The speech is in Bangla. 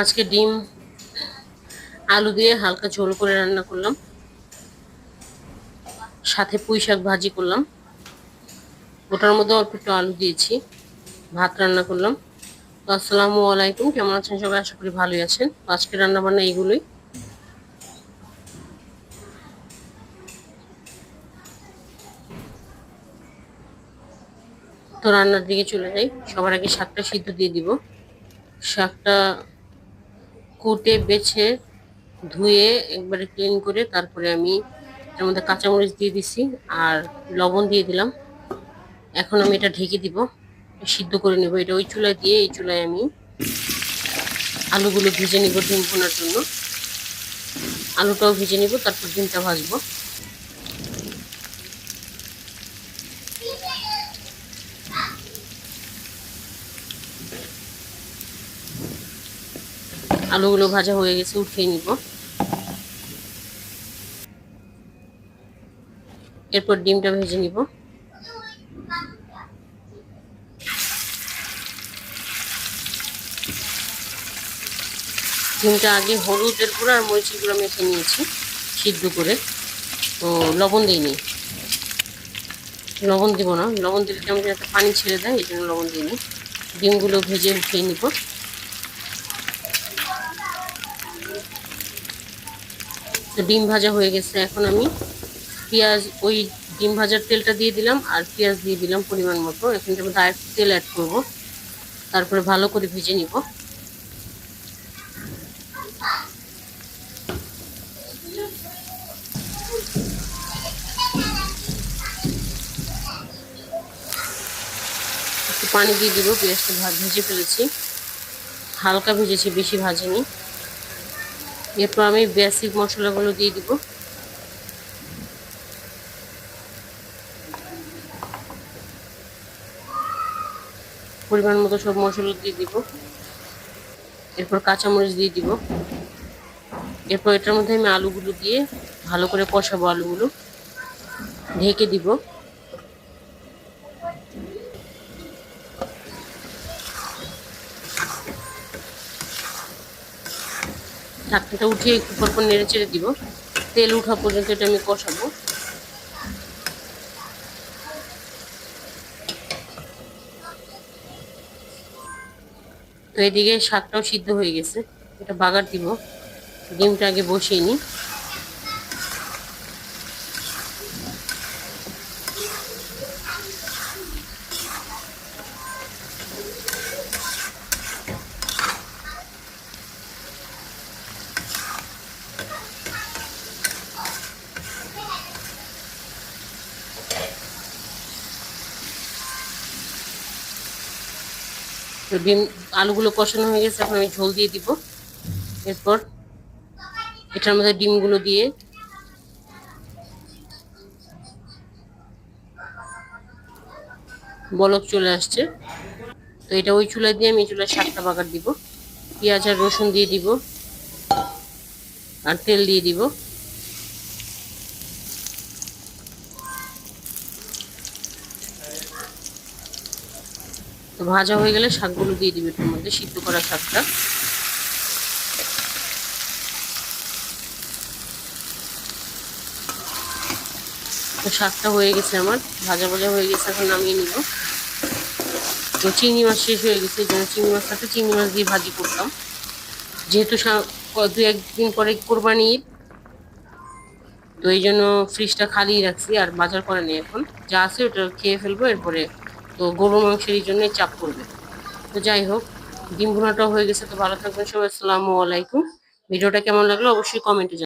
আজকে ডিম, আলু দিয়ে হালকা ঝোল করে রান্না করলাম। সাথে পুঁই শাক ভাজি করলাম। ওটার মধ্যে অল্প একটু আলু দিয়েছি, ভাত রান্না করলাম। তো আসসালামু আলাইকুম, কেমন আছেন সবাই? আশা করি ভালোই আছেন। আজকে রান্না বান্না এইগুলোই। তো রান্নার দিকে চলে যাই। সবার আগে শাকটা সিদ্ধ দিয়ে দিব। শাকটা কুটে বেছে ধুয়ে একবারে ক্লিন করে তারপরে আমি এর মধ্যে কাঁচামরিচ দিয়ে দিছি আর লবণ দিয়ে দিলাম। এখন আমি এটা ঢেকে দিব সিদ্ধ করে নেব। এটা ওই চুলায় দিয়ে এই চুলায় আমি আলুগুলো ভেজে নিব ডিম ভোনার জন্য। আলুটাও ভেজে নিব, তারপর ডিমটা ভাজবো। আলুগুলো ভাজা হয়ে গেছে, উঠিয়ে নিব। এরপর ডিমটা ভেজে নিব। ডিমটা আগে হলুদের গুঁড়ো আর মরিচের গুঁড়ো মেখে নিয়েছি, সিদ্ধ করে। তো লবণ দিইনি লবণ দিব না, লবণ দিলে কেমন একটা পানি ছেড়ে দেয়, এই জন্য লবণ দিইনি ডিমগুলো ভেজে উঠিয়ে নিব। ডিম ভাজা হয়ে গেছে। এখন আমি পেঁয়াজ, ওই ডিম ভাজার তেলটা দিয়ে দিলাম আর পেঁয়াজ দিয়ে দিলাম পরিমাণ মতো। এখান থেকে ডাইরেক্ট তেল অ্যাড করব। তারপরে ভালো করে ভেজে নিব। পানি দিয়ে দিব, পেঁয়াজটা ভেজে ফেলেছি। হালকা ভেজেছি, বেশি ভাজিনি। এরপর আমি বেসিক মশলাগুলো দিয়ে দিব। পরিমাণ মতো সব মশলা দিয়ে দিব। এরপর কাঁচামরিচ দিয়ে দিব। এরপর এটার মধ্যে আমি আলুগুলো দিয়ে ভালো করে কষাবো আলুগুলো। ঢেকে দিব। ঢাকনাটা উঠিয়ে একটু পর পর নেড়ে চেড়ে দিব। তেল উঠা পর্যন্ত এটা আমি কষাবো। তো এদিকে শাকটাও সিদ্ধ হয়ে গেছে। এটা বাগার দিব। ডিমটা আগে বসিয়ে নিই। তো ডিম, আলুগুলো কষানো হয়ে গেছে, এখন আমি ঝোল দিয়ে দিব। এরপর এটার মধ্যে ডিমগুলো দিয়ে বলক চলে আসছে। তো এটা ওই চুলায় দিয়ে আমি চুলায় সাতটা বাগার দিব। পেঁয়াজ আর রসুন দিয়ে দিব। আর তেল দিয়ে দিব। তো ভাজা হয়ে গেলে শাকগুলো দিয়ে দিবে এটার মধ্যে, সিদ্ধ করা শাকটা। তো শাকটা হয়ে গেছে আমার, ভাজা ভাজা হয়ে গেছে, এখন নামিয়ে নিব। তো চিংড়ি মাছ শেষ হয়ে গেছে জন্য চিংড়ি মাছ থাকতে চিংড়ি মাছ দিয়ে ভাজি করতাম। যেহেতু দু একদিন পরে কোরবানি ঈদ, তো এই জন্য ফ্রিজটা খালি রাখছি, আর বাজার করে নেই এখন। যা আছে ওটা খেয়ে ফেলব, এরপরে তো গরু মাংসের এই জন্যই চাপ করবে তো যাই হোক, ডিম ভুনাটাও হয়ে গেছে, তো ভালো থাকবেন সবাই। আসসালামু আলাইকুম। ভিডিওটা কেমন লাগল অবশ্যই কমেন্টে